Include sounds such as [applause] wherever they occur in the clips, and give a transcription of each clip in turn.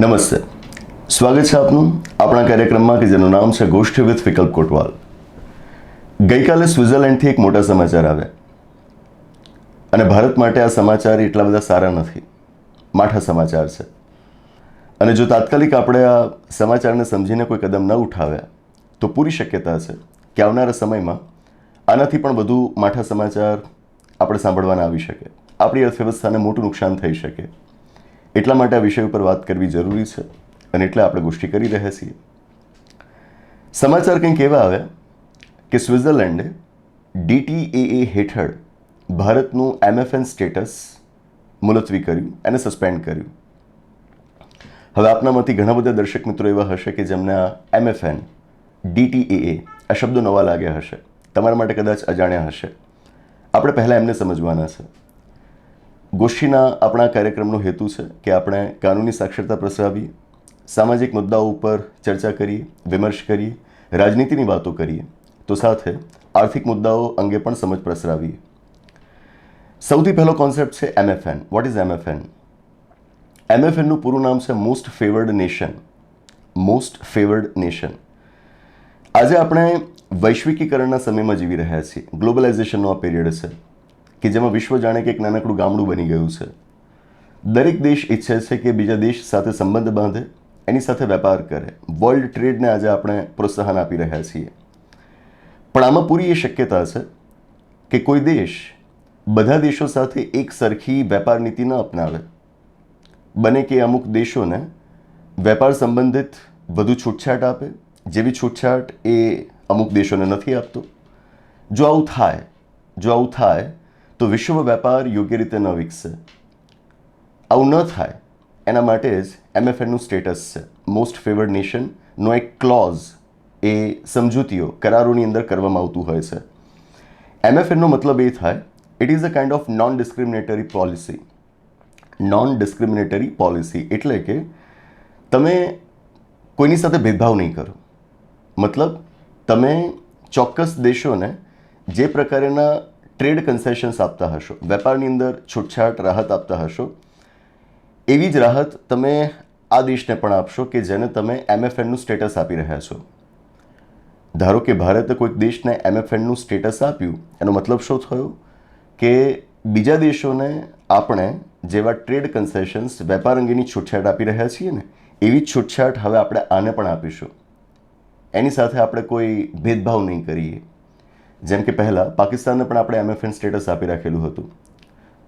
નમસ્તે. સ્વાગત છે આપનું આપણા કાર્યક્રમમાં કે જેનું નામ છે ગોષ્ઠી વિથ વિકલ્પ કોટવાલ. ગઈકાલે સ્વિટ્ઝરલેન્ડથી એક મોટા સમાચાર આવ્યા. અને ભારત માટે આ સમાચાર એટલા બધા સારા નથી. માઠા સમાચાર છે. અને જો તાત્કાલિક આપણે આ સમાચારને સમજીને કોઈ કદમ ન ઉઠાવ્યા, તો પૂરી શક્યતા છે કે આવનારા સમયમાં આનાથી પણ વધુ માઠા સમાચાર આપણે સાંભળવાના આવી શકે. આપણી અર્થવ્યવસ્થાને મોટું નુકસાન થઈ શકે. એટલા માટે આ વિષય ઉપર વાત કરવી જરૂરી છે અને એટલે આપણે ગોષ્ઠી કરી રહ્યા છીએ. સમાચાર કંઈક એવા આવ્યા કે સ્વિટ્ઝરલેન્ડે ડીટીએએ હેઠળ ભારતનું એમએફએન સ્ટેટસ મુલતવી કર્યું એને સસ્પેન્ડ કર્યું. હવે આપનામાંથી ઘણા બધા દર્શક મિત્રો એવા હશે કે જેમને આ એમએફએન ડીટીએએ આ શબ્દો નવા લાગ્યા હશે. તમારા માટે કદાચ અજાણ્યા હશે. આપણે પહેલાં એમને સમજવાના છે. ગોષ્ઠીના આપણા કાર્યક્રમનો હેતુ છે કે આપણે કાનૂની સાક્ષરતા પ્રસરાવીએ, સામાજિક મુદ્દાઓ ઉપર ચર્ચા કરીએ, વિમર્શ કરીએ, રાજનીતિની વાતો કરીએ, તો સાથે આર્થિક મુદ્દાઓ અંગે પણ સમજ પ્રસરાવીએ. સૌથી પહેલો કોન્સેપ્ટ છે એમએફએન વોટ ઇઝ એમએફએન એમએફએનનું પૂરું નામ છે most favoured nation most favoured nation આજે આપણે વૈશ્વિકીકરણના સમયમાં જીવી રહ્યા છીએ. ગ્લોબલાઇઝેશનનો આ પીરિયડ છે કે જેમાં વિશ્વ જાણે કે એક નાનકડું ગામડું બની ગયું છે. દરેક દેશ ઈચ્છે છે કે બીજા દેશ સાથે સંબંધ બાંધે, એની સાથે વેપાર કરે. વર્લ્ડ ટ્રેડને આજે આપણે પ્રોત્સાહન આપી રહ્યા છીએ. પણ આમાં પૂરી એ શક્યતા છે કે કોઈ દેશ બધા દેશો સાથે એક સરખી વેપાર નીતિ ન અપનાવે. બને કે અમુક દેશોને વેપાર સંબંધિત વધુ છૂટછાટ આપે, જેવી છૂટછાટ એ અમુક દેશોને નથી આપતો. જો આવું થાય, જો આવું થાય તો વિશ્વ વેપાર યોગ્ય રીતે ન વિકસે. આવું ન થાય, એના માટે જ એમએફએનનું સ્ટેટસ છે. મોસ્ટ ફેવર્ડ નેશનનો એક ક્લોઝ એ સમજૂતીઓ, કરારોની અંદર કરવામાં આવતું હોય છે. એમએફએનનો મતલબ એ થાય it is a kind of non discriminatory policy non discriminatory policy એટલે કે તમે કોઈની સાથે ભેદભાવ નહીં કરો. મતલબ, તમે ચોક્કસ દેશોને જે પ્રકારના ટ્રેડ કન્સેશન્સ આપતા હશો, વેપારની અંદર છૂટછાટ, રાહત આપતા હશો. એવી જ રાહત તમે આ દેશને પણ આપશો કે જેને તમે એમએફએનનું સ્ટેટસ આપી રહ્યા છો. ધારો કે ભારતે કોઈક દેશને એમએફએનનું સ્ટેટસ આપ્યું, એનો મતલબ શું થયો? કે બીજા દેશોને આપણે જેવા ટ્રેડ કન્સેશન્સ, વેપાર અંગેની છૂટછાટ આપી રહ્યા છીએ ને, એવી જ છૂટછાટ હવે આપણે આને પણ આપીશું. એની સાથે આપણે કોઈ ભેદભાવ નહીં કરીએ. જેમ કે પહેલાં પાકિસ્તાનને પણ આપણે એમએફએન સ્ટેટસ આપી રાખેલું હતું.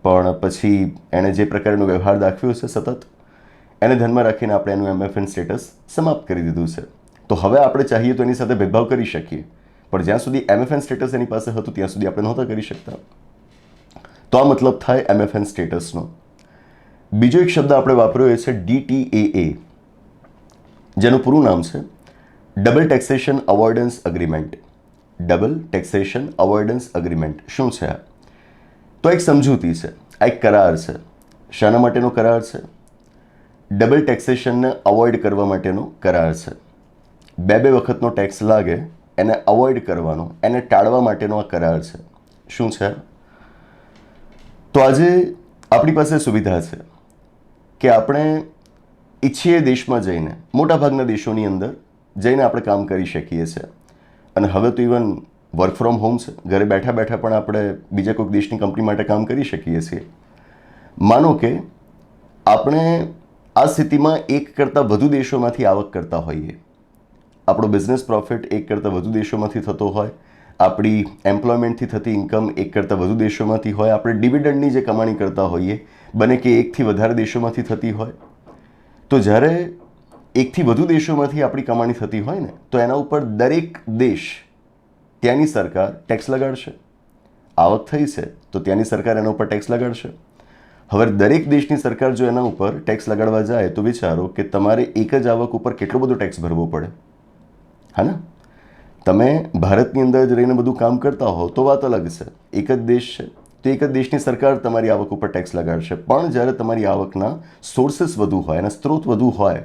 પણ પછી એણે જે પ્રકારનો વ્યવહાર દાખવ્યો છે સતત, એને ધ્યાનમાં રાખીને આપણે એનું એમએફએન સ્ટેટસ સમાપ્ત કરી દીધું છે. તો હવે આપણે ચાહીએ તો એની સાથે ભેદભાવ કરી શકીએ. પણ જ્યાં સુધી એમએફએન સ્ટેટસ એની પાસે હતું, ત્યાં સુધી આપણે નહોતા કરી શકતા. તો આ મતલબ થાય એમએફએન સ્ટેટસનો બીજો એક શબ્દ આપણે વાપર્યો એ છે ડીટીએએ જેનું પૂરું નામ છે double taxation avoidance agreement double taxation avoidance agreement શું છે? આ તો એક સમજૂતી છે, આ એક કરાર છે. શાના માટેનો કરાર છે? ડબલ ટેક્સેશનને અવોઇડ કરવા માટેનો કરાર છે. બે બે વખતનો ટેક્સ લાગે, એને અવોઇડ કરવાનો, એને ટાળવા માટેનો આ કરાર છે. શું છે? તો આજે આપણી પાસે સુવિધા છે કે આપણે ઈચ્છીએ દેશમાં જઈને, મોટાભાગના દેશોની અંદર જઈને આપણે કામ કરી શકીએ છીએ. અને હવે તો ઇવન વર્ક ફ્રોમ હોમ છે. ઘરે બેઠા બેઠા પણ આપણે બીજા કોઈક દેશની કંપની માટે કામ કરી શકીએ છીએ. માનો કે આપણે આ સ્થિતિમાં એક કરતાં વધુ દેશોમાંથી આવક કરતા હોઈએ. આપણો બિઝનેસ પ્રોફિટ એક કરતાં વધુ દેશોમાંથી થતો હોય. આપણી એમ્પ્લોયમેન્ટથી થતી ઇન્કમ એક કરતાં વધુ દેશોમાંથી હોય. આપણે ડિવિડન્ડની જે કમાણી કરતા હોઈએ, બને કે એકથી વધારે દેશોમાંથી થતી હોય. તો જ્યારે એકથી વધુ દેશોમાંથી આપણી કમાણી થતી હોય ને, તો એના ઉપર દરેક દેશ ત્યાંની સરકાર ટેક્સ લગાડશે. આવક થઈ છે, તો ત્યાંની સરકાર એના ઉપર ટેક્સ લગાડશે. હવે દરેક દેશની સરકાર જો એના ઉપર ટેક્સ લગાડવા જાય, તો વિચારો કે તમારે એક જ આવક ઉપર કેટલો બધો ટેક્સ ભરવો પડે. હા ને? તમે ભારતની અંદર જ રહીને બધું કામ કરતા હો, તો વાત અલગ છે. એક જ દેશ છે, તો એક જ દેશની સરકાર તમારી આવક ઉપર ટેક્સ લગાડશે. પણ જ્યારે તમારી આવકના સોર્સિસ વધુ હોય, એના સ્ત્રોત વધુ હોય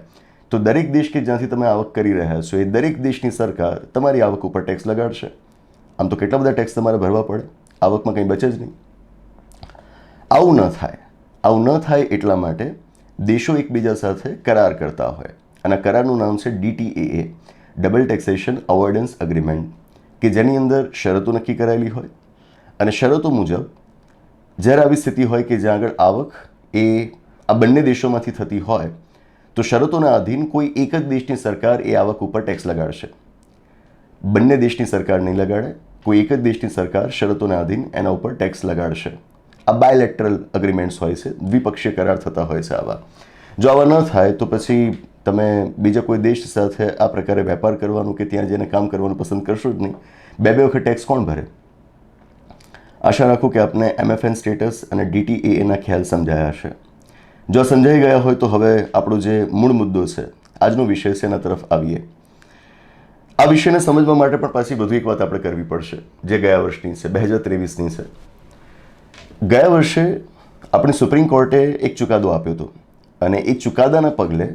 તો દરેક દેશ કે જ્યાંથી તમે આવક કરી રહ્યા છો એ દરેક દેશની સરકાર તમારી આવક ઉપર ટેક્સ લગાડશે. આમ તો કેટલા બધા ટેક્સ તમારે ભરવા પડે? આવકમાં કંઈ બચે જ નહીં. આવું ન થાય. આવું ન થાય એટલા માટે દેશો એકબીજા સાથે કરાર કરતા હોય. અને કરારનું નામ છે DTAA double taxation avoidance agreement કે જેની અંદર શરતો નક્કી કરાયેલી હોય. અને શરતો મુજબ, જ્યારે આવી સ્થિતિ હોય કે જ્યાં આગળ આવક એ આ બંને દેશોમાંથી થતી હોય તો શરતોના આધીન કોઈ એક જ દેશની સરકાર એ આવક ઉપર ટેક્સ લગાડશે. બંને દેશની સરકાર નહીં લગાડે, કોઈ એક જ દેશની સરકાર શરતોના આધીન એના ઉપર ટેક્સ લગાડશે. આ બાયલેટરલ અગ્રીમેન્ટ્સ હોય છે, દ્વિપક્ષીય કરાર થતા હોય છે આવા. જો આવા ન થાય, તો પછી તમે બીજા કોઈ દેશ સાથે આ પ્રકારે વેપાર કરવાનું કે ત્યાં જઈને કામ કરવાનું પસંદ કરશો જ નહીં. બે બે વખત ટેક્સ કોણ ભરે? આશા રાખું કે આપને એમએફએન સ્ટેટસ અને ડીટીએના ખ્યાલ સમજાયા હશે. જો સમજાઈ ગયા હોય તો હવે આપણો જે મૂળ મુદ્દો છે, આજનો વિષય છે એના તરફ આવીએ. આ વિષયને સમજવા માટે પણ પાછી વધુ એક વાત આપણે કરવી પડશે, જે ગયા વર્ષની છે, બે હજાર ત્રેવીસની છે. ગયા વર્ષે આપણી સુપ્રીમ કોર્ટે એક ચુકાદો આપ્યો હતો અને એ ચુકાદાના પગલે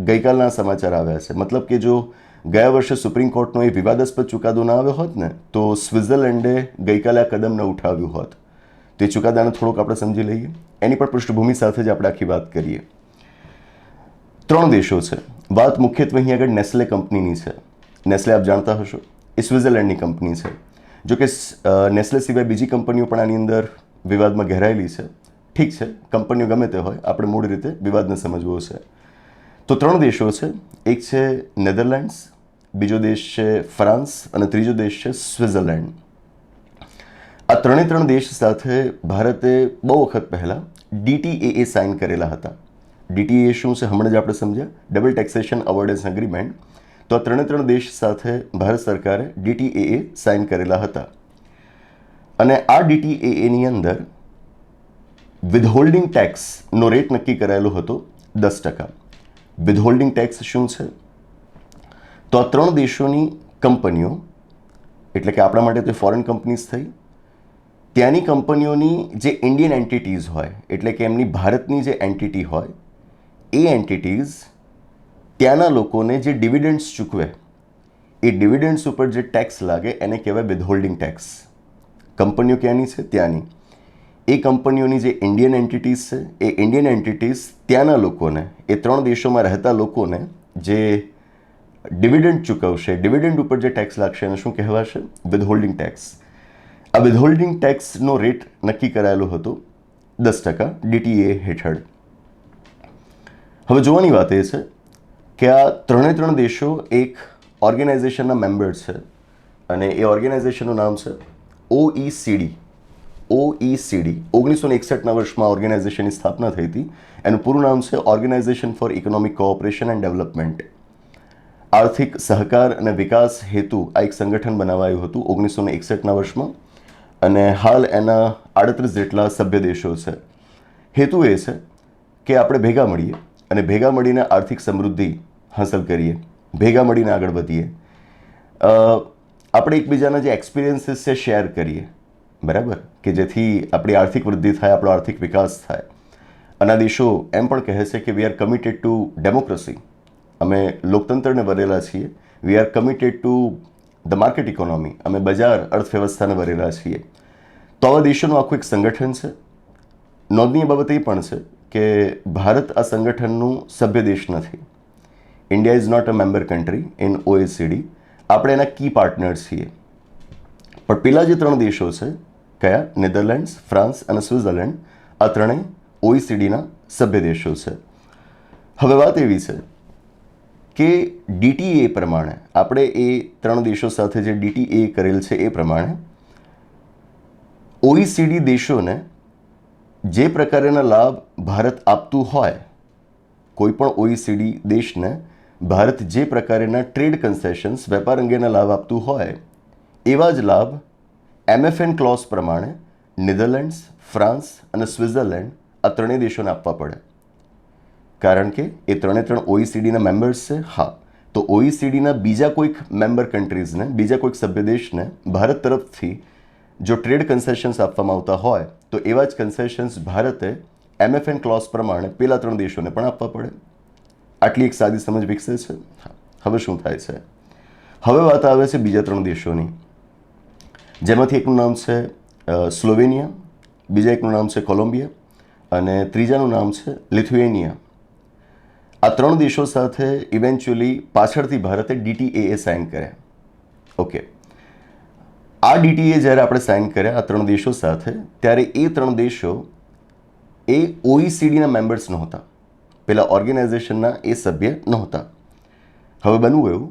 ગઈકાલના સમાચાર આવ્યા છે. મતલબ કે જો ગયા વર્ષે સુપ્રીમ કોર્ટનો એ વિવાદાસ્પદ ચુકાદો ના આવ્યો હોત ને, તો સ્વિટ્ઝરલેન્ડે ગઈકાલે આ કદમ ન ઉઠાવ્યું હોત. તો એ ચુકાદાને થોડોક આપણે સમજી લઈએ. એની પણ પૃષ્ઠભૂમિ સાથે જ આપણે આખી વાત કરીએ. ત્રણ દેશો છે. વાત મુખ્યત્વે અહીં આગળ નેસ્લે કંપનીની છે. નેસ્લે આપ જાણતા હશો. એ સ્વિટ્ઝરલેન્ડની કંપની છે. જો કે નેસ્લે સિવાય બીજી કંપનીઓ પણ આની અંદર વિવાદમાં ઘેરાયેલી છે. ઠીક છે, કંપનીઓ ગમે તે હોય, આપણે મૂળ રીતે વિવાદને સમજવો છે. તો ત્રણ દેશો છે. એક છે નેધરલેન્ડ્સ, બીજો દેશ છે ફ્રાન્સ અને ત્રીજો દેશ છે સ્વિટ્ઝરલેન્ડ. આ ત્રણે ત્રણ દેશ સાથે ભારતે બહુ વખત પહેલાં ડીટીએએ સાઇન કરેલા હતા. ડીટીએ શું છે હમણાં જ આપણે સમજ્યા. ડબલ ટેક્સેશન અવોર્ડન્સ એગ્રીમેન્ટ તો આ ત્રણે ત્રણ દેશ સાથે ભારત સરકારે ડીટીએએ સાઇન કરેલા હતા. અને આ ડીટીએએની અંદર વિધહોલ્ડિંગ ટેક્સનો રેટ નક્કી કરાયેલો હતો દસ ટકા. વિધહોલ્ડિંગ ટેક્સ શું છે? તો આ ત્રણ દેશોની કંપનીઓ, એટલે કે આપણા માટે તે ફોરેન કંપનીઝ થઈ ત્યાંની કંપનીઓની જે ઇન્ડિયન એન્ટિટીઝ હોય, એટલે કે એમની ભારતની જે એન્ટિટી હોય, એ એન્ટિટીઝ ત્યાંના લોકોને જે ડિવિડન્ડ્સ ચૂકવે, એ ડિવિડન્ડ્સ ઉપર જે ટેક્સ લાગે, એને કહેવાય વિથહોલ્ડિંગ ટેક્સ કંપનીઓ ક્યાંની છે? ત્યાંની. એ કંપનીઓની જે ઇન્ડિયન એન્ટિટીઝ છે, એ ઇન્ડિયન એન્ટિટીઝ ત્યાંના લોકોને, એ ત્રણ દેશોમાં રહેતા લોકોને જે ડિવિડન્ડ ચૂકવશે ડિવિડન્ડ ઉપર જે ટેક્સ લાગશે એને શું કહેવાશે? વિથહોલ્ડિંગ ટેક્સ આ વિધહોલ્ડિંગ ટેક્સનો રેટ નક્કી કરાયેલો હતો દસ ટકા ડીટીએ હેઠળ. હવે જોવાની વાત એ છે કે આ ત્રણે ત્રણ દેશો એક ઓર્ગેનાઇઝેશનના મેમ્બર છે અને એ ઓર્ગેનાઇઝેશનનું નામ છે ઓઈસીડી. ઓઈસીડી ઓગણીસો એકસઠના વર્ષમાં ઓર્ગેનાઇઝેશનની સ્થાપના થઈ હતી. એનું પૂરું નામ છે organisation for economic cooperation and development. આર્થિક સહકાર અને વિકાસ હેતુ આ એક સંગઠન બનાવાયું હતું ઓગણીસો એકસઠના વર્ષમાં. અને હાલ એના આડત્રીસ જેટલા સભ્ય દેશો છે. હેતુ એ છે કે આપણે ભેગા મળીએ અને ભેગા મળીને આર્થિક સમૃદ્ધિ હાંસલ કરીએ, ભેગા મળીને આગળ વધીએ. આપણે એકબીજાના જે એક્સપિરિયન્સીસ છે શેર કરીએ, બરાબર? કે જેથી આપણી આર્થિક વૃદ્ધિ થાય, આપણો આર્થિક વિકાસ થાય. અને આ દેશો એમ પણ કહે છે કે we are committed to democracy અમે લોકતંત્રને વરેલા છીએ. We are committed to the market economy અમે બજાર અર્થવ્યવસ્થાને વરેલા છીએ. તો આવા દેશોનું આખું એક સંગઠન છે. નોંધનીય બાબત એ પણ છે કે ભારત આ સંગઠનનું સભ્ય દેશ નથી. India is not a member country in OECD આપણે એના કી પાર્ટનર્સ છીએ. પણ પેલા જે ત્રણ દેશો છે, કયા? નેધરલેન્ડ્સ ફ્રાન્સ અને સ્વિટ્ઝરલેન્ડ આ ત્રણેય ઓઈસીડીના સભ્ય દેશો છે. હવે વાત એવી છે કે ડીટીએ પ્રમાણે, આપણે એ ત્રણ દેશો સાથે જે ડીટીએ કરેલ છે એ પ્રમાણે ઓઈસીડી દેશોને જે પ્રકારેના લાભ ભારત આપતું હોય, કોઈપણ ઓઈસીડી દેશને ભારત જે પ્રકારેના ટ્રેડ કન્સેશન્સ, વેપાર અંગેના લાભ આપતું હોય, એવા જ લાભ એમએફએન ક્લોઝ પ્રમાણે નેધરલેન્ડ્સ, ફ્રાન્સ અને સ્વિટ્ઝરલેન્ડ આ ત્રણેય દેશોને આપવા પડે. કારણ કે એ ત્રણે ત્રણ ઓઈસીડીના મેમ્બર્સ છે, હા. તો ઓઈસીડીના બીજા કોઈક મેમ્બર કન્ટ્રીઝને બીજા કોઈક સભ્ય દેશને ભારત તરફથી જો ટ્રેડ કન્સેશન્સ આપવામાં આવતા હોય, તો એવા જ કન્સેશન્સ ભારતે એમએફએન ક્લોઝ પ્રમાણે પેલા ત્રણ દેશોને પણ આપવા પડે. આટલી એક સાદી સમજ વિકસે છે. હવે શું થાય છે? હવે વાત આવે છે બીજા ત્રણ દેશોની. જેમાંથી એકનું નામ છે સ્લોવેનિયા, બીજા એકનું નામ છે કોલંબિયા અને ત્રીજાનું નામ છે લિથુએનિયા. આ ત્રણ દેશો સાથે ઇવેન્ચ્યુઅલી પાછળથી ભારતે ડીટીએએ સાઇન કર્યા. ઓકે આ ડીટીએ જ્યારે આપણે સાઇન કર્યા, આ ત્રણ દેશો સાથે, ત્યારે એ ત્રણ દેશો એ ઓઈસીડીના મેમ્બર્સ નહોતા. પેલા ઓર્ગેનાઇઝેશનના એ સભ્ય નહોતા. હવે બનવું એવું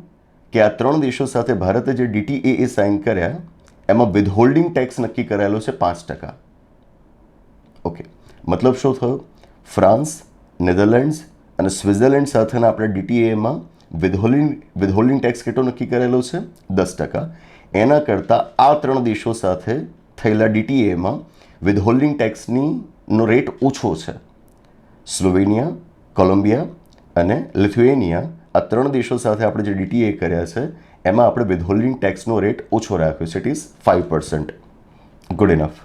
કે આ ત્રણ દેશો સાથે ભારતે જે ડીટીએએ સાઇન કર્યા, એમાં વિધહોલ્ડિંગ ટેક્સ નક્કી કરાયેલો છે પાંચ ટકા. ઓકે મતલબ શું થયો? ફ્રાન્સ, નેધરલેન્ડ્સ અને સ્વિટ્ઝરલેન્ડ સાથેના આપણે ડીટીએમાં વિધહોલિંગ વિધહોલ્ડિંગ ટેક્સ કેટલો નક્કી કરેલો છે? દસ ટકા. એના કરતાં આ ત્રણ દેશો સાથે થયેલા ડીટીએમાં વિધહોલ્ડિંગ ટેક્સની નો રેટ ઓછો છે. સ્લોવેનિયા, કોલંબિયા અને લિથુએનિયા આ ત્રણ દેશો સાથે આપણે જે ડીટીએ કર્યા છે, એમાં આપણે વિધહોલ્ડિંગ ટેક્સનો રેટ ઓછો રાખ્યો છે. It is five percent good enough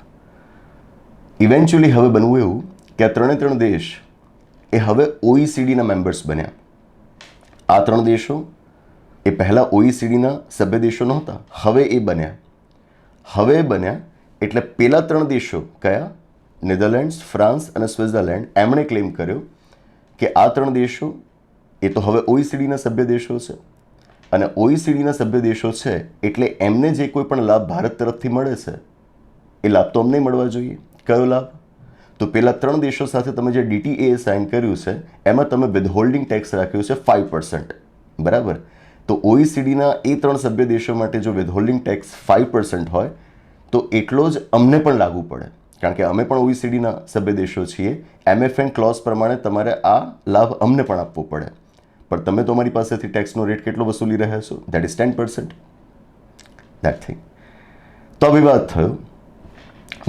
eventually હવે બનવું એવું કે આ ત્રણે ત્રણ દેશ એ હવે ઓઈસીડીના મેમ્બર્સ બન્યા. આ ત્રણ દેશો, એ પહેલાં ઓઈસીડીના સભ્ય દેશો નહોતા, હવે એ બન્યા. હવે બન્યા એટલે પેલા ત્રણ દેશો કયા? નેધરલેન્ડ્સ, ફ્રાન્સ અને સ્વિટ્ઝરલેન્ડ. એમણે ક્લેમ કર્યો કે આ ત્રણ દેશો, એ તો હવે ઓઈસીડીના સભ્ય દેશો છે. અને ઓઈસીડીના સભ્ય દેશો છે એટલે એમને જે કોઈ પણ લાભ ભારત તરફથી મળે છે, એ લાભ તો અમને મળવા જોઈએ. કયો લાભ? તો પેલા ત્રણ દેશો સાથે તમે જે ડીટીએ સાઇન કર્યું છે, એમાં તમે વિધહોલ્ડિંગ ટેક્સ રાખ્યો છે ફાઇવ પર્સન્ટ બરાબર? તો ઓઈસીડીના એ ત્રણ સભ્ય દેશો માટે જો વિધહોલ્ડિંગ ટેક્સ ફાઇવ પર્સન્ટ હોય, તો એટલો જ અમને પણ લાગુ પડે. કારણ કે અમે પણ ઓઈસીડીના સભ્ય દેશો છીએ. એમએફએન ક્લોઝ પ્રમાણે તમારે આ લાભ અમને પણ આપવો પડે. પણ તમે તો અમારી પાસેથી ટેક્સનો રેટ કેટલો વસૂલી રહ્યા છો? That is ten percent that thing તો વિવાદ થયો.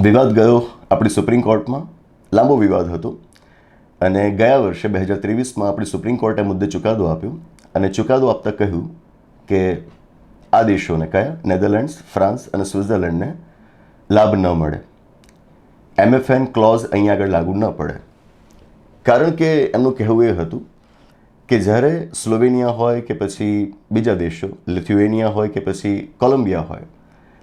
વિવાદ ગયો આપણી સુપ્રીમ કોર્ટમાં. લાંબો વિવાદ હતો અને ગયા વર્ષે બે હજાર ત્રેવીસમાં આપણી સુપ્રીમ કોર્ટે મુદ્દે ચુકાદો આપ્યો અને ચુકાદો આપતા કહ્યું કે આ દેશોને કયા? નેધરલેન્ડ્સ, ફ્રાન્સ અને સ્વિટ્ઝરલેન્ડને લાભ ન મળે. એમએફએન ક્લોઝ અહીંયા આગળ લાગુ ન પડે. કારણ કે એમનું કહેવું એ હતું કે જ્યારે સ્લોવેનિયા હોય કે પછી બીજા દેશો લિથ્યુએનિયા હોય કે પછી કોલંબિયા હોય,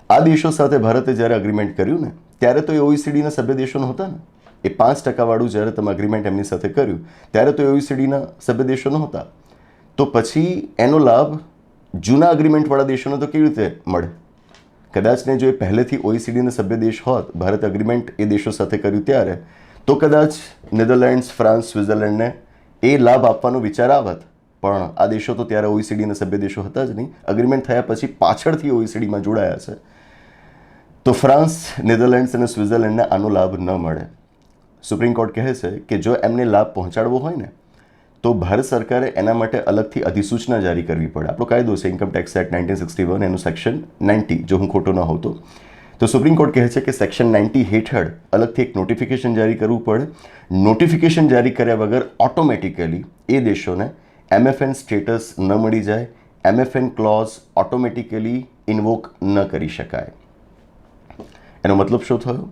આ દેશો સાથે ભારતે જ્યારે અગ્રીમેન્ટ કર્યું ને, ત્યારે તો એ ઓઈસીડીના સભ્ય દેશો નહોતા ને. એ પાંચ ટકાવાળું જ્યારે તમે અગ્રીમેન્ટ એમની સાથે કર્યું, ત્યારે તો ઓઈસીડીના સભ્ય દેશો નહોતા. તો પછી એનો લાભ જૂના અગ્રીમેન્ટવાળા દેશોને તો કેવી રીતે મળે? કદાચ ને જો એ પહેલેથી ઓઈસીડીના સભ્ય દેશ હોત, ભારત અગ્રીમેન્ટ એ દેશો સાથે કર્યું ત્યારે, તો કદાચ નેધરલેન્ડ્સ, ફ્રાન્સ, સ્વિટ્ઝરલેન્ડને એ લાભ આપવાનો વિચાર આવત. પણ આ દેશો તો ત્યારે ઓઈસીડીના સભ્ય દેશો હતા જ નહીં. અગ્રીમેન્ટ થયા પછી પાછળથી ઓઈસીડીમાં જોડાયા છે. તો ફ્રાન્સ, નેધરલેન્ડ્સ અને સ્વિટ્ઝરલેન્ડને આનો લાભ ન મળે. સુપ્રીમ કોર્ટ કહે છે કે જો એમને લાભ પહોંચાડવો હોય ને, તો ભારત સરકારે એના માટે અલગથી અધિસૂચના જારી કરવી પડે. આપણો કાયદો છે income tax act nineteen sixty one એનું સેક્શન નાઇન્ટી જો હું ખોટો ન હોતો તો. સુપ્રીમ કોર્ટ કહે છે કે સેક્શન નાઇન્ટી હેઠળ અલગથી એક નોટિફિકેશન જારી કરવું પડે. નોટિફિકેશન જારી કર્યા વગર ઓટોમેટિકલી એ દેશોને એમએફએન સ્ટેટસ ન મળી જાય. એમએફએન ક્લોઝ ઓટોમેટિકલી ઇન્વોક ન કરી શકાય. એનો મતલબ શું થયો?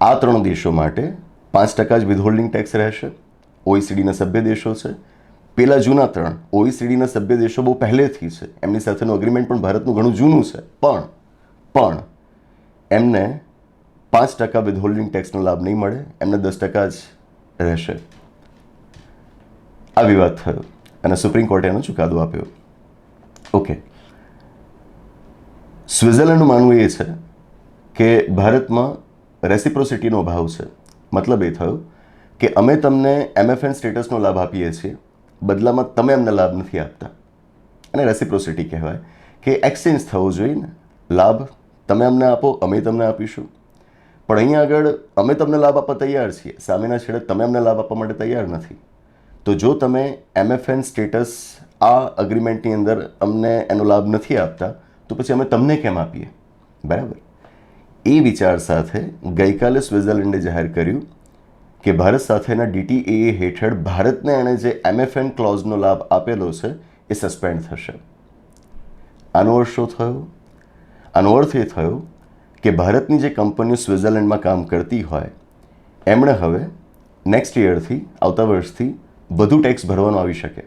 આ ત્રણ દેશો માટે પાંચ ટકા જ વિધહોલ્ડિંગ ટેક્સ રહેશે. ઓઈસીડીના સભ્ય દેશો છે. પેલા જૂના ત્રણ ઓઈસીડીના સભ્ય દેશો બહુ પહેલેથી છે. એમની સાથેનું અગ્રીમેન્ટ પણ ભારતનું ઘણું જૂનું છે. પણ પણ એમને પાંચ ટકા વિધહોલ્ડિંગ ટેક્સનો લાભ નહીં મળે. એમને દસ ટકા જ રહેશે. આ વિવાદ થયો. અને સુપ્રીમ કોર્ટે એનો ચુકાદો આપ્યો. ઓકે સ્વિટ્ઝરલેન્ડનું માનવું એ છે કે ભારતમાં રેસિપ્રોસિટીનો અભાવ છે. મતલબ એ થયો કે અમે તમને એમએફએન સ્ટેટસનો લાભ આપીએ છીએ, બદલામાં તમે અમને લાભ નથી આપતા. અને રેસિપ્રોસિટી કહેવાય કે એક્સચેન્જ થવું જોઈએ ને. લાભ તમે અમને આપો, અમે તમને આપીશું. પણ અહીંયા આગળ અમે તમને લાભ આપવા તૈયાર છીએ. સામેના છેડે તમે અમને લાભ આપવા માટે તૈયાર નથી. તો જો તમે એમએફએન સ્ટેટસ આ અગ્રીમેન્ટની અંદર અમને એનો લાભ નથી આપતા, તો પછી અમે તમને કેમ આપીએ? બરાબર? એ વિચાર સાથે ગઈકાલે સ્વિટ્ઝરલેન્ડે જાહેર કર્યું કે ભારત સાથેના ડીટીએ હેઠળ ભારતને એણે જે એમએફએન ક્લોઝનો લાભ આપેલો છે, એ સસ્પેન્ડ થશે. આનો અર્થ શું થયો? આનો અર્થ એ થયો કે ભારતની જે કંપનીઓ સ્વિટ્ઝરલેન્ડમાં કામ કરતી હોય, એમણે હવે નેક્સ્ટ યરથી, આવતા વર્ષથી વધુ ટેક્સ ભરવાનો આવી શકે.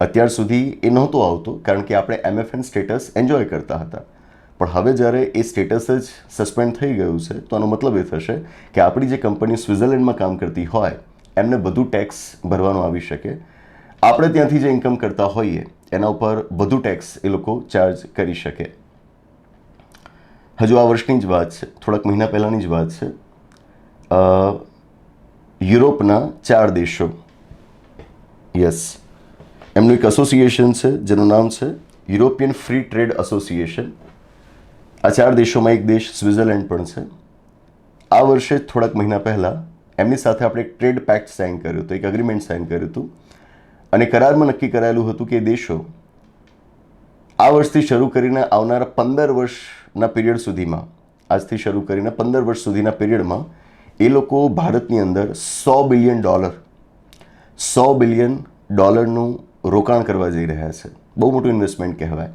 અત્યાર સુધી એ નહોતો આવતો, કારણ કે આપણે એમએફએન સ્ટેટસ એન્જોય કરતા હતા. પણ હવે જ્યારે એ સ્ટેટસ જ સસ્પેન્ડ થઈ ગયું છે, તો આનો મતલબ એ થશે કે આપણી જે કંપની સ્વિટ્ઝરલેન્ડમાં કામ કરતી હોય, એમને વધુ ટેક્સ ભરવાનો આવી શકે. આપણે ત્યાંથી જે ઇન્કમ કરતા હોઈએ, એના ઉપર વધુ ટેક્સ એ લોકો ચાર્જ કરી શકે. હજુ આ વર્ષની જ વાત છે, થોડાક મહિના પહેલાંની જ વાત છે. યુરોપના ચાર દેશો. યસ. એમનું એક એસોસિએશન છે, જેનું નામ છે યુરોપિયન ફ્રી ટ્રેડ એસોસિએશન આ ચાર દેશોમાં એક દેશ સ્વિટ્ઝરલેન્ડ પણ છે. આ વર્ષે થોડાક મહિના પહેલાં એમની સાથે આપણે એક ટ્રેડ પેક્ટ સાઇન કર્યું હતું, એક અગ્રીમેન્ટ સાઇન કર્યું હતું. અને કરારમાં નક્કી કરાયેલું હતું કે દેશો આ વર્ષથી શરૂ કરીને આવનારા પંદર વર્ષના પીરિયડ સુધીમાં, આજથી શરૂ કરીને પંદર વર્ષ સુધીના પીરિયડમાં એ લોકો ભારતની અંદર સો બિલિયન ડોલર, સો બિલિયન ડોલરનું રોકાણ કરવા જઈ રહ્યા છે. બહુ મોટું ઇન્વેસ્ટમેન્ટ કહેવાય.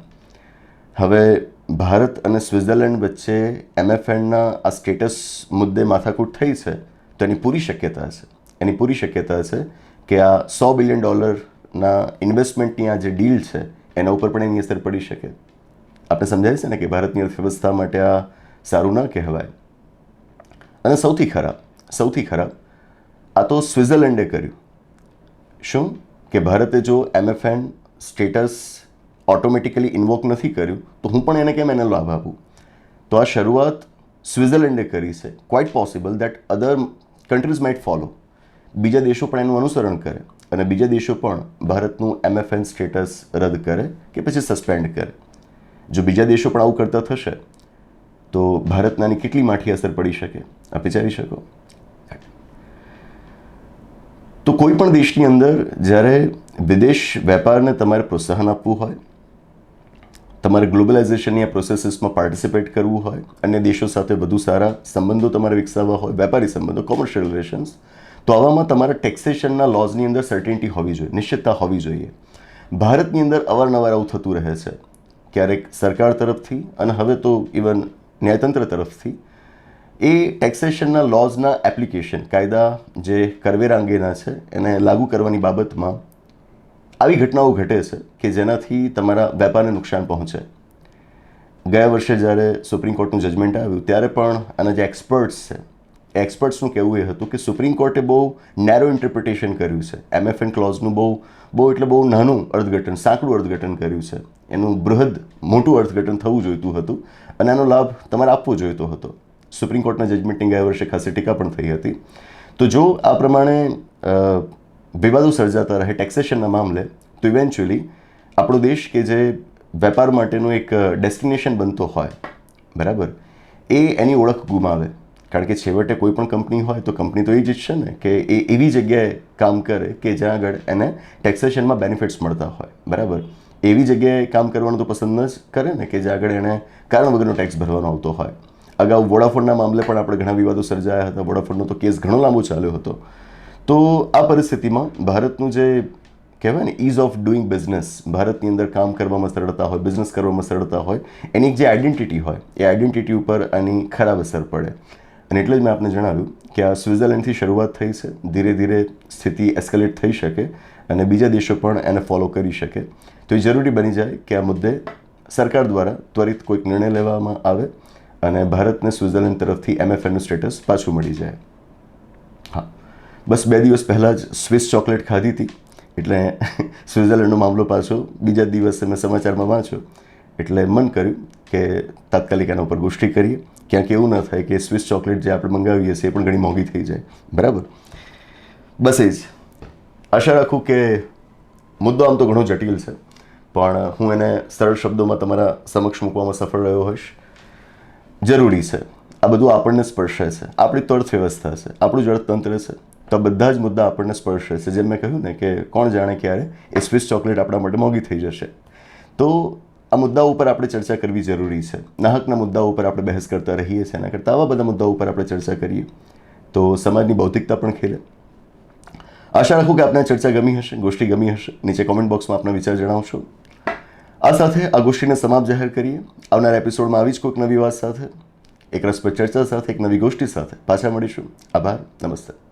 હવે ભારત અને સ્વિટ્ઝરલેન્ડ વચ્ચે એમએફએનના આ સ્ટેટસ મુદ્દે માથાકૂટ થઈ છે, તો એની પૂરી શક્યતા છે એની પૂરી શક્યતા છે કે આ સો બિલિયન ડોલરના ઇન્વેસ્ટમેન્ટની આ જે ડીલ છે, એના ઉપર પણ એની અસર પડી શકે. આપણે સમજાય છે ને કે ભારતની અર્થવ્યવસ્થા માટે આ સારું ના કહેવાય? અને સૌથી ખરાબ સૌથી ખરાબ, આ તો સ્વિટ્ઝરલેન્ડે કર્યું. શું? કે ભારતે જો એમએફએન સ્ટેટસ ઓટોમેટિકલી ઇન્વોક નથી કર્યું, તો હું પણ એને કેમ એને લાભ આપું? તો આ શરૂઆત સ્વિટ્ઝરલેન્ડે કરી છે. Quite possible that other countries might follow બીજા દેશો પણ એનું અનુસરણ કરે અને બીજા દેશો પણ ભારતનું એમએફએન સ્ટેટસ રદ કરે કે પછી સસ્પેન્ડ કરે. જો બીજા દેશો પણ આવું કરતા થશે, તો ભારતનાની કેટલી માઠી અસર પડી શકે? આપ વિચારી શકો? તો કોઈ પણ દેશની અંદર જ્યારે વિદેશ વેપારને તમારે પ્રોત્સાહન આપવું હોય તમારે ગ્લોબલાઇઝેશનની આ પ્રોસેસીસમાં પાર્ટિસિપેટ કરવું હોય, અન્ય દેશો સાથે વધુ સારા સંબંધો તમારે વિકસાવવા હોય, વેપારી સંબંધો કોમર્શિયલ રિલેશન્સ તો આવામાં તમારા ટેક્સેશનના લોઝની અંદર સર્ટિનિટી હોવી જોઈએ, નિશ્ચિતતા હોવી જોઈએ. ભારતની અંદર અવારનવાર આવું થતું રહે છે. ક્યારેક સરકાર તરફથી અને હવે તો ઇવન ન્યાયતંત્ર તરફથી, એ ટેક્સેશનના લોઝના એપ્લિકેશન કાયદા જે કરવેરા અંગેના છે, એને લાગુ કરવાની બાબતમાં આવી ઘટનાઓ ઘટે છે કે જેનાથી તમારા વેપારને નુકસાન પહોંચે. ગયા વર્ષે જ્યારે સુપ્રીમ કોર્ટનું જજમેન્ટ આવ્યું, ત્યારે પણ આના જે એક્સપર્ટ્સ છે એક્સપર્ટ્સનું કહેવું એ હતું કે સુપ્રીમ કોર્ટે બહુ નેરો ઇન્ટરપ્રિટેશન કર્યું છે. એમએફએન ક્લોઝનું બહુ બહુ એટલે બહુ નાનું અર્થઘટન, સાંકડું અર્થઘટન કર્યું છે. એનું બૃહદ, મોટું અર્થઘટન થવું જોઈતું હતું અને આનો લાભ તમારે આપવો જોઈતો હતો. સુપ્રીમ કોર્ટના જજમેન્ટની ગયા વર્ષે ખાસી ટીકા પણ થઈ હતી. તો જો આ પ્રમાણે વિવાદો સર્જાતા રહે ટેક્સેશનના મામલે, તો ઇવેન્ચ્યુઅલી આપણો દેશ કે જે વેપાર માટેનું એક ડેસ્ટિનેશન બનતો હોય, બરાબર? એ એની ઓળખ ગુમાવે. કારણ કે છેવટે કોઈ પણ કંપની હોય, તો કંપની તો એ જ છે ને કે એ એવી જગ્યાએ કામ કરે કે જ્યાં આગળ એને ટેક્સેશનમાં બેનિફિટ્સ મળતા હોય, બરાબર? એવી જગ્યાએ કામ કરવાનું તો પસંદ જ કરે ને કે જ્યાં આગળ એને કારણ વગરનો ટેક્સ ભરવાનો આવતો હોય. અગાઉ વોડાફોનના મામલે પણ આપણે ઘણા વિવાદો સર્જાયા હતા. વોડાફોનનો તો કેસ ઘણો લાંબો ચાલ્યો હતો. તો આ પરિસ્થિતિમાં ભારતનું જે કહેવાય ને ઇઝ ઓફ ડુઈંગ બિઝનેસ ભારતની અંદર કામ કરવામાં સરળતા હોય બિઝનેસ કરવામાં સરળતા હોય, એની જે આઈડેન્ટિટી હોય, એ આઈડેન્ટિટી ઉપર આની ખરાબ અસર પડે. અને એટલે જ મેં આપને જણાવ્યું કે આ સ્વિટ્ઝરલેન્ડથી શરૂઆત થઈ છે, ધીરે ધીરે સ્થિતિ એસ્કેલેટ થઈ શકે અને બીજા દેશો પણ એને ફોલો કરી શકે. તો એ જરૂરી બની જાય કે આ મુદ્દે સરકાર દ્વારા ત્વરિત કોઈક નિર્ણય લેવામાં આવે અને ભારતને સ્વિટ્ઝરલેન્ડ તરફથી એમએફએનનું સ્ટેટસ પાછું મળી જાય. હા. બસ બે દિવસ પહેલાં જ સ્વિસ ચોકલેટ ખાધી હતી. એટલે [laughs] સ્વિટ્ઝરલેન્ડનો મામલો પાછો બીજા દિવસે મેં સમાચારમાં વાંચ્યો. એટલે મન કર્યું કે તાત્કાલિક એના ઉપર ગોષ્ઠી કરીએ. ક્યાંક એવું ન થાય કે સ્વિસ ચોકલેટ જે આપણે મંગાવીએ છીએ એ પણ ઘણી મોંઘી થઈ જાય. બરાબર? બસ એ જ. આશા રાખું કે મુદ્દો આમ તો ઘણો જટિલ છે. પણ હું એને સરળ શબ્દોમાં તમારા સમક્ષ મૂકવામાં સફળ રહ્યો હોઈશ. જરૂરી છે. આ બધું આપણને સ્પર્શે છે. આપણી તો અર્થવ્યવસ્થા છે. આપણું જળતંત્ર છે. તો બધા જ મુદ્દા આપણને સ્પર્શે છે. જેમ મેં કહ્યું ને કે કોણ જાણે ક્યારે એ સ્વિસ ચોકલેટ આપણા માટે મોંઘી થઈ જશે. તો આ મુદ્દાઓ ઉપર આપણે ચર્ચા કરવી જરૂરી છે. નાહકના મુદ્દાઓ ઉપર આપણે બહેસ કરતા રહીએ છીએ, એના કરતાં આવા બધા મુદ્દાઓ ઉપર આપણે ચર્ચા કરીએ. તો સમાજની ભૌતિકતા પણ ખેલે. આશા રાખું કે આપને ચર્ચા ગમી હશે, ગોષ્ઠી ગમી હશે. નીચે કોમેન્ટ બોક્સમાં આપના વિચાર જણાવશો. આ સાથે આ ગોષ્ઠીને સમાપ્ત જાહેર કરીએ. આવનારા એપિસોડમાં આવી જ કોઈક નવી વાત સાથે, એક રસપ્રદ ચર્ચા સાથે, એક નવી ગોષ્ઠી સાથે. પાછા મળીશું. આભાર. નમસ્તે.